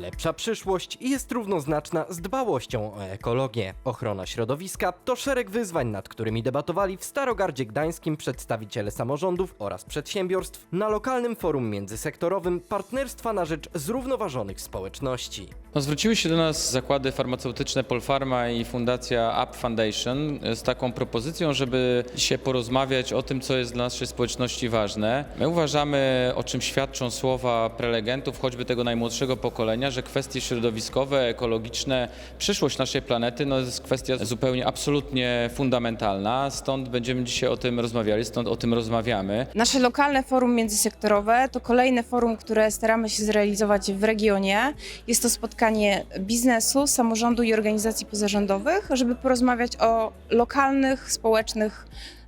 Lepsza przyszłość jest równoznaczna z dbałością o ekologię. Ochrona środowiska to szereg wyzwań, nad którymi debatowali w Starogardzie Gdańskim przedstawiciele samorządów oraz przedsiębiorstw na lokalnym forum międzysektorowym Partnerstwa na rzecz zrównoważonych społeczności. No, zwróciły się do nas zakłady farmaceutyczne Polpharma i Fundacja Up Foundation z taką propozycją, żeby dzisiaj porozmawiać o tym, co jest dla naszej społeczności ważne. My uważamy, o czym świadczą słowa prelegentów, choćby tego najmłodszego pokolenia, że kwestie środowiskowe, ekologiczne, przyszłość naszej planety no, jest kwestia zupełnie, absolutnie fundamentalna. Stąd będziemy dzisiaj o tym rozmawiali, stąd o tym rozmawiamy. Nasze lokalne forum międzysektorowe to kolejne forum, które staramy się zrealizować w regionie. Jest to spotkanie biznesu, samorządu i organizacji pozarządowych, żeby porozmawiać o lokalnych, społecznych,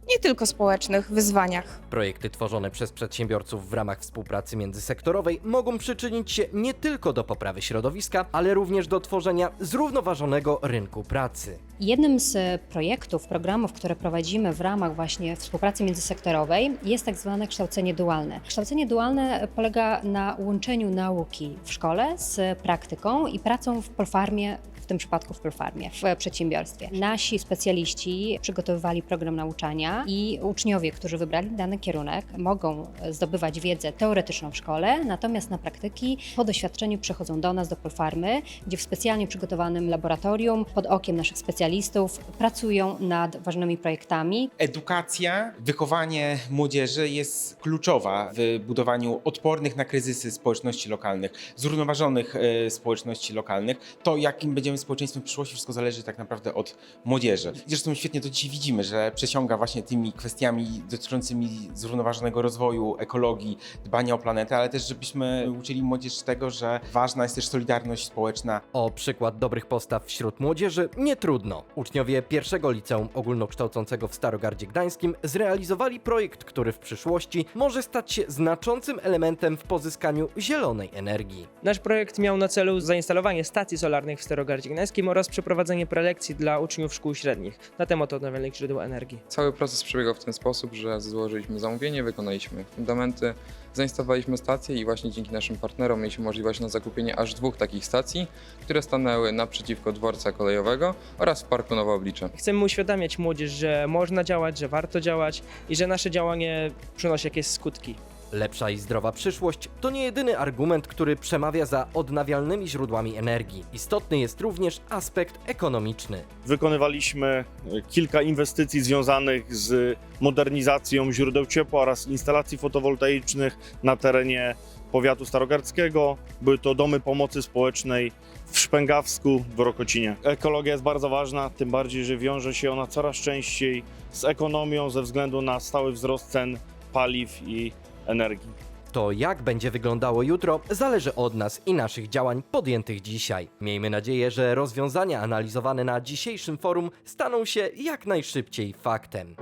nie tylko społecznych wyzwaniach. Projekty tworzone przez przedsiębiorców w ramach współpracy międzysektorowej mogą przyczynić się nie tylko do poprawy środowiska, ale również do tworzenia zrównoważonego rynku pracy. Jednym z projektów, programów, które prowadzimy w ramach właśnie współpracy międzysektorowej jest tak zwane kształcenie dualne. Kształcenie dualne polega na łączeniu nauki w szkole z praktyką i pracą w polfarmie w tym przypadku w Polfarmie, w przedsiębiorstwie. Nasi specjaliści przygotowywali program nauczania i uczniowie, którzy wybrali dany kierunek, mogą zdobywać wiedzę teoretyczną w szkole, natomiast na praktyki po doświadczeniu przychodzą do nas, do Polfarmy, gdzie w specjalnie przygotowanym laboratorium pod okiem naszych specjalistów pracują nad ważnymi projektami, Edukacja, wychowanie młodzieży jest kluczowa w budowaniu odpornych na kryzysy społeczności lokalnych, zrównoważonych e, społeczności lokalnych. To, jakim będziemy społeczeństwem w przyszłości, wszystko zależy tak naprawdę od młodzieży. Zresztą świetnie to dzisiaj widzimy, że przesiąga właśnie tymi kwestiami dotyczącymi zrównoważonego rozwoju, ekologii, dbania o planetę, ale też żebyśmy uczyli młodzież tego, że ważna jest też solidarność społeczna, O przykład dobrych postaw wśród młodzieży nie trudno. Uczniowie pierwszego liceum ogólnokształcącego w Starogardzie Gdańskim zrealizowali projekt, który w przyszłości może stać się znaczącym elementem w pozyskaniu zielonej energii. Nasz projekt miał na celu zainstalowanie stacji solarnych w Starogardzie Gdańskim oraz przeprowadzenie prelekcji dla uczniów szkół średnich na temat odnawialnych źródeł energii. Cały proces przebiegał w ten sposób, że złożyliśmy zamówienie, wykonaliśmy fundamenty, zainstalowaliśmy stacje i właśnie dzięki naszym partnerom mieliśmy możliwość na zakupienie aż dwóch takich stacji, które stanęły naprzeciwko dworca kolejowego oraz w Parku Nowe Oblicze. Chcemy uświadamiać młodzież, że można działać, że warto działać i że nasze działanie przynosi jakieś skutki. Lepsza i zdrowa przyszłość to nie jedyny argument, który przemawia za odnawialnymi źródłami energii. Istotny jest również aspekt ekonomiczny. Wykonywaliśmy e, kilka inwestycji związanych z modernizacją źródeł ciepła oraz instalacji fotowoltaicznych na terenie powiatu starogardzkiego. Były to domy pomocy społecznej w Szpęgawsku, w Rokocinie. Ekologia jest bardzo ważna, tym bardziej, że wiąże się ona coraz częściej z ekonomią ze względu na stały wzrost cen paliw i energii. To jak będzie wyglądało jutro, zależy od nas i naszych działań podjętych dzisiaj. Miejmy nadzieję, że rozwiązania analizowane na dzisiejszym forum staną się jak najszybciej faktem.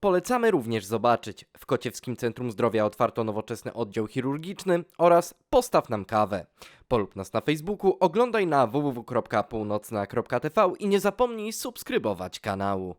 Polecamy również zobaczyć w Kociewskim Centrum Zdrowia otwarto nowoczesny oddział chirurgiczny oraz Postaw nam kawę. Polub nas na Facebooku, oglądaj na www.północna.tv i nie zapomnij subskrybować kanału.